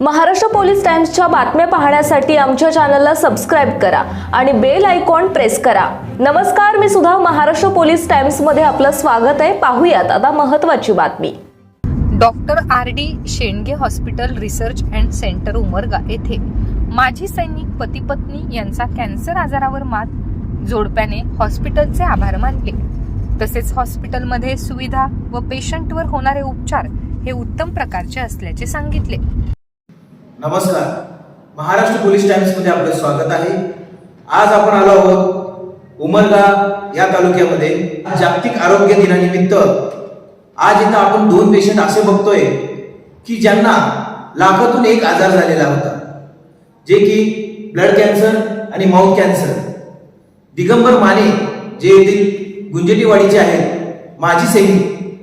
Maharashtra police टाइम्सच्या बातम्या पाहण्यासाठी आमच्या चॅनलला सबस्क्राईब करा आणि बेल आयकॉन प्रेस करा. नमस्कार मी सुद्धा महाराष्ट्र पोलीस टाइम्समध्ये आपलं स्वागत आहे. पाहूयात आता महत्त्वाची बातमी. Doctor R D Shendge hospital research and centre Umarga येथे माजी सैनिक पती पत्नी यांचा कॅन्सर आजारावर मात जोडप्याने हॉस्पिटलचे आभार मानले. तसेच हॉस्पिटलमध्ये सुविधा व पेशंटवर होणारे उपचार हे उत्तम प्रकारचे असल्याचे सांगितले. नमस्कार. महाराष्ट्र पोलीस टाइम्समध्ये आपलं स्वागत आहे. आज आपण आलो आहोत उमरगा या तालुक्यामध्ये. जागतिक आरोग्य दिनानिमित्त आज इथं आपण दोन पेशंट असे बघतोय की ज्यांना लाखातून एक आजार झालेला होता. जे की ब्लड कॅन्सर आणि माउथ कॅन्सर दिगंबर माने जे येथील गुंजटीवाडीचे आहेत माजी सैनिक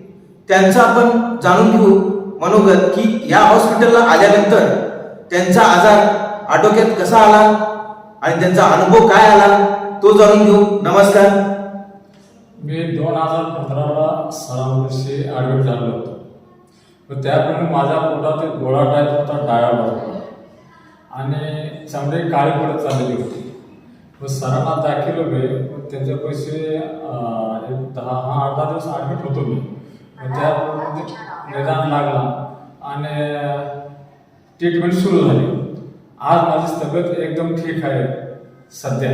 त्यांचं आपण जाणून घेऊ मनोगत की या हॉस्पिटलला आल्यानंतर त्यांचा आजार आटोक्यात कसा आला? आणि त्यांचा अनुभव काय आला? तो जाणून घेऊ. नमस्कार. मी दोन हजार पंधराला सरावर्षी ॲडमिट झालो होतो. व त्याप्रमाणे माझ्या पोटात एक गोळा टाईप होता डाव्या बाजूला आणि चांगली काळी पडत चाललेली होती. व सरांना दाखल होते व त्यांचे पैसे एक दहा हा आठ दहा दिवस ॲडमिट होतो मी. व त्याप्रमाणे निदान लागला. आणि ट्रीटमेंट सुरू झाली. आज माझी तब्येत एकदम ठीक आहे सध्या.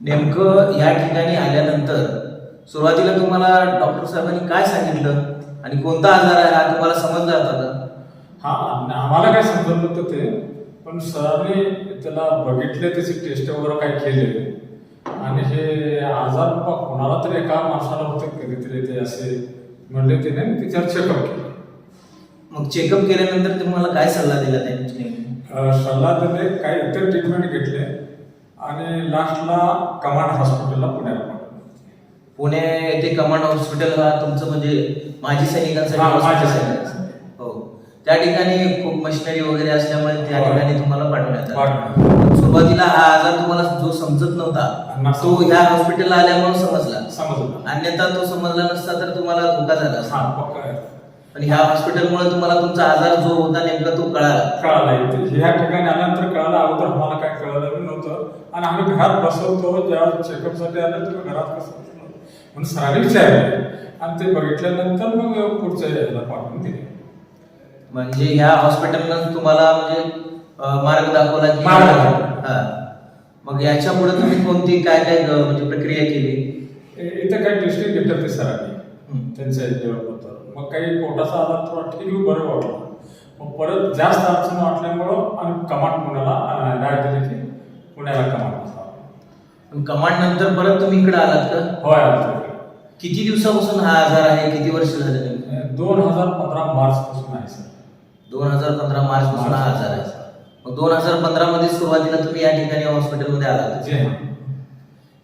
नेमकं या ठिकाणी आल्यानंतर सुरुवातीला तुम्हाला डॉक्टर साहेबांनी काय सांगितलं? आणि कोणता आजार आहे हा तुम्हाला समजला होता का? हा आम- आम्हाला काय समजत नव्हतं ते पण सरांनी त्याला बघितले त्याची टेस्ट वगैरे काय केले. आणि हे आजार कोणाला तरी एका माणसाला होते कधीतरी ते असे म्हणले त्याने आणि त्याच्यावर चेकअप केलं. मग चेकअप केल्यानंतर तुम्हाला काय सल्ला दिला त्यांनी सल्ला दिले काही इतर ट्रीटमेंट घेतले आणि लास्टला कमांड हॉस्पिटलला पुण्याला पाठवलं पुणे येथे कमांड हॉस्पिटल हा तुमचं म्हणजे माजी सैनिकांसाठी हा, आहे. सैनिकांसाठी. हो त्या ठिकाणी खूप मशिनरी वगैरे असल्यामुळे त्या हो. ठिकाणी तुम्हाला पाठवण्यात आलं पाठवलं. पण सुरुवातीला हा आजार तुम्हाला जो समजत नव्हता. तो ह्या हॉस्पिटलला आल्यामुळे समजला समजलं अन्यथा तो समजला नसता तर तुम्हाला धोका झाला असता. हा पक्का आहे. पण ह्या हॉस्पिटलमुळे तुम्हाला तुमचा आजार जो होता नेमका तो कळाला. कळालं इथे. ह्या ठिकाणी आल्यानंतर कळालं अगोदर आम्हाला काय कळलं बी नव्हतं. आणि आम्ही घरात बसवतो जेव्हा चेकअपसाठी आलं तुम्ही घरात बसलो म्हणून सरांनी विचारले. आणि ते बघितल्यानंतर मग पुढच्या याला पाठवून दिले. म्हणजे ह्या हॉस्पिटलनं तुम्हाला म्हणजे अं, मार्ग दाखवला की मार्ग दाखवला. हा. मग याच्यापुढे तुम्ही कोणती काय काय अं, म्हणजे प्रक्रिया केली? इ- इथं काही टेस्टिंग घेतलं ते सरांनी. हम्म. त्यांच्या मग काही पोटाचा आजार थोडा ठीक बरं वाटलं मग परत जास्त अडचण वाटल्यामुळं आम्ही कमांड पुण्याला की पुण्याला कमांड पण कमांड नंतर परत तुम्ही इकडे आलात का? होय आलं. किती दिवसापासून हा आजार आहे? किती वर्ष झाले? दोन हजार पंधरा मार्च पासून आहे सर. दोन हजार पंधरा मार्च पासून हा आजार आहे मग दोन हजार पंधरा मध्ये सुरुवातीला तुम्ही या ठिकाणी हॉस्पिटलमध्ये आलात.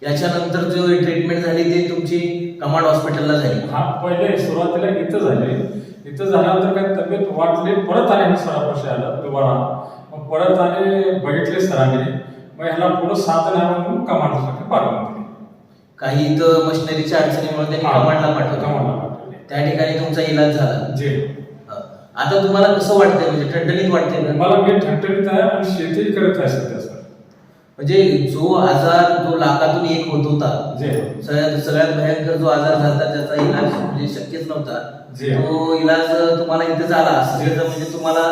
याच्यानंतर जो ट्रीटमेंट झाली ती तुमची कमांड हॉस्पिटलला झाली. हा पहिले सुरुवातीला इथं झाले. इथं झाल्यानंतर काय तब्येत वाटली परत आले मी सरापाशी आलं दुबारा. मग परत आले बघितले सरांनी. मग ह्याला पुढं साधन आहे म्हणून कमांडसाठी पाठवून दिली. काही इथं मशिनरीच्या अडचणीमुळे त्यांनी हा, कमांडला कमांडला पाठवलं. पाठवले. त्या ठिकाणी तुमचा इलाज झाला. जे. आता तुम्हाला कसं वाटतंय? म्हणजे ठणठणीत वाटतंय का? मला मी ठणठणीत आहे आणि शेती करत आहे सध्या. म्हणजे जो आजार जो लाखातून एक होत होता जे. सगळ्यात सगळ्यात भयंकर जो आजार झाला त्याचा इलाज म्हणजे शक्यच नव्हता. तो इलाज तुम्हाला इथे झाला. म्हणजे तुम्हाला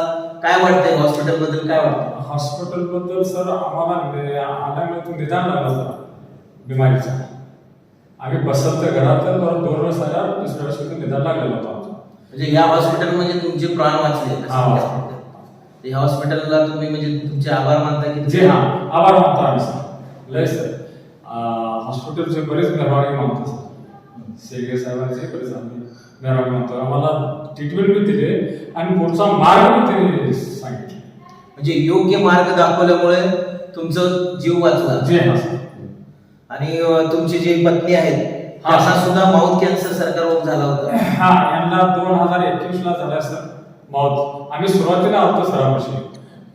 काय वाटतंय? हॉस्पिटलबद्दल काय वाटतं हॉस्पिटलबद्दल सर आम्हाला नि- आल्यामुळे निदान लागला सर बिमारीचा. आम्ही बसत तर घरात दोन वेळेस आल्यावर दुसऱ्या इथं निदान लागलेलं होतं म्हणजे या हॉस्पिटल म्हणजे तुमचे प्राण वाचले. या हॉस्पिटलला तुम्ही म्हणजे तुमचे आभार मानता की जे हा आभार मानतो आम्ही सर. लय सर. हॉस्पिटलचे बरेच मेहरबानी मानतो सर. शेगे साहेबांचे बरेच आम्ही मेहरबानी मानतो. आम्हाला ट्रीटमेंट बी दिले आणि पुढचा मार्ग बी त्यांनी सांगितले. म्हणजे योग्य मार्ग दाखवल्यामुळे तुमचं जीव वाचला. जे हा सर. आणि तुमची जी पत्नी आहेत हा. सुद्धा माउथ कॅन्सर सारखा रोग झाला होता. हा यांना दोन हजार एकवीस ला झाला सर. मौत आम्ही सुरुवातीला आलतो सरापाशी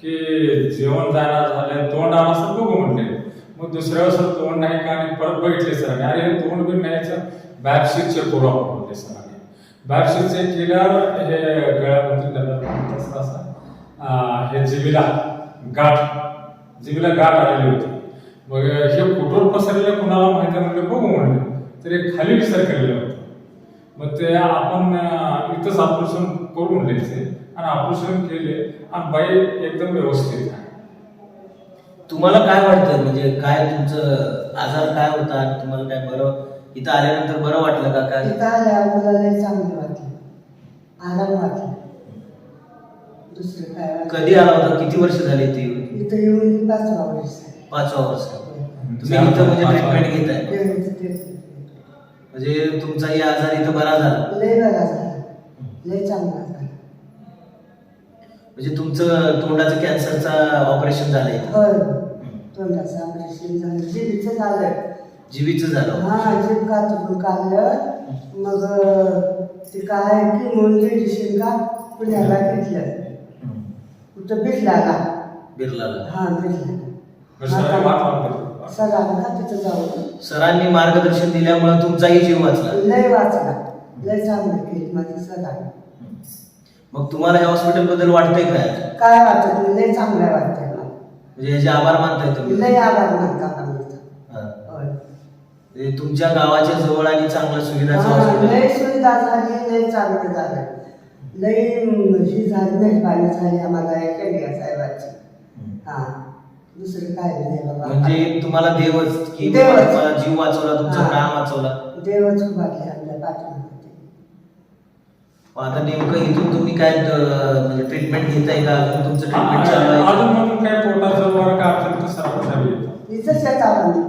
की जेवण जाणार झालं तोंड आला सर बघू म्हणले. मग दुसऱ्या वेळेस तोंड नाही का आणि परत बघितले सर अरे हे तोंड बी नाहीचं बॅकशीट चेक करू आपण म्हणले सर बॅकशीट चेक केल्यावर हे गळ्यामध्ये डबल असं हे जिबीला गाठ जिबीला गाठ आलेली होती. मग हे कुठून पसरलेलं कुणाला माहिती आहे म्हणजे बघू म्हणले. तर हे खाली विसर केलेलं होतं. मग ते आपण इथंच आपण करू म्हणले ते आणि ऑपरेशन केले आणि बाई एकदम व्यवस्थित आहे. तुम्हाला काय वाटतं? म्हणजे काय तुमचं आजार काय होता? आणि तुम्हाला काय बरं इथं आल्यानंतर बरं वाटलं का? काय? तिथं आल्या मुलाला लय चांगलं वाटलं. आराम वाटलं. दुसरं काय वाटलं? कधी आला होता? किती वर्ष झाली इथे येऊन? इथं येऊन पाचवा वर्ष. पाचवा वर्ष तुम्ही इथं म्हणजे ट्रीटमेंट घेताय. म्हणजे तुमचाही आजार इथं बरा झाला. लय बरा झाला. लय चांगला झाला म्हणजे तुमचं तोंडाचं कॅन्सरचा ऑपरेशन झालंय. होय. तोंडाचं ऑपरेशन झालं. जीबीचं झालं जीवीचं झालं. हा जीभ कातून काढलं. मग ते काय की म्हणून का पुण्याला घेतलं. कुठं? बिरलाला. बिर्लाला. हा बिरला? सगळ्यांना का तिथं जाऊ सरांनी मार्गदर्शन दिल्यामुळे तुमचाही जीव वाचला. लय वाचला. लय चांगलं केली माझी सदा मग तुम्हाला या हॉस्पिटलबद्दल वाटतंय काय? काय वाटत? नाही लय चांगलं वाटतंय मला. म्हणजे याचे आभार मानताय तुम्ही? लय आभार. हा. होय. म्हणजे तुमच्या गावाच्या जवळ आणि चांगल्या सुविधाचं हा, हॉस्पिटल लय सुविधा झाली लय चांगलं झालं. लय ही झाली मेहरबानी झाली आम्हाला या केंद्रीय साहेबाची. हा. दुसरं काय नाही बाबा. म्हणजे तुम्हाला देवच की देवच. तुम्हाला जीव वाचवला तुमचा हा. प्राण वाचवला? देवच उभारले आता नेमकं इथून तुम्ही काय म्हणजे ट्रीटमेंट घेताय का? अजून तुमचं ट्रीटमेंट चालू आहे? अजून म्हणून काय पोटाचं वर का येतं इथंच येतात आम्ही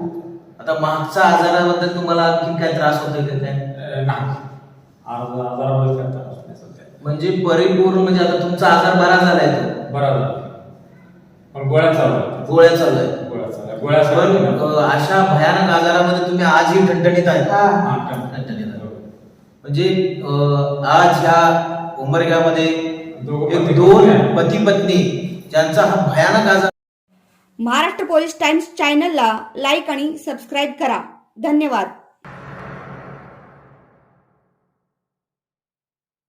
आता मागच्या आजाराबद्दल तुम्हाला आणखी काय त्रास होतोय का काय? अं, नाही. अर्धा आजारामध्ये काय त्रास नाही सध्या. म्हणजे परिपूर्ण म्हणजे आता तुमचा आजार बरा झालाय तो? बरा झाला. पण गोळ्या चालू आहेत. गोळ्या चालू आहेत. गोळ्या चालू आहेत. गोळ्या चालू अशा भयानक आजारामध्ये तुम्ही आजही आहे? ठणठणीत. आहे. म्हणजे आज ह्या उमरग्यामध्ये दोन. पती पत्नी ज्यांचा हा भयानक आजार महाराष्ट्र पोलीस टाइम्स चॅनलला लाईक आणि सबस्क्राईब करा धन्यवाद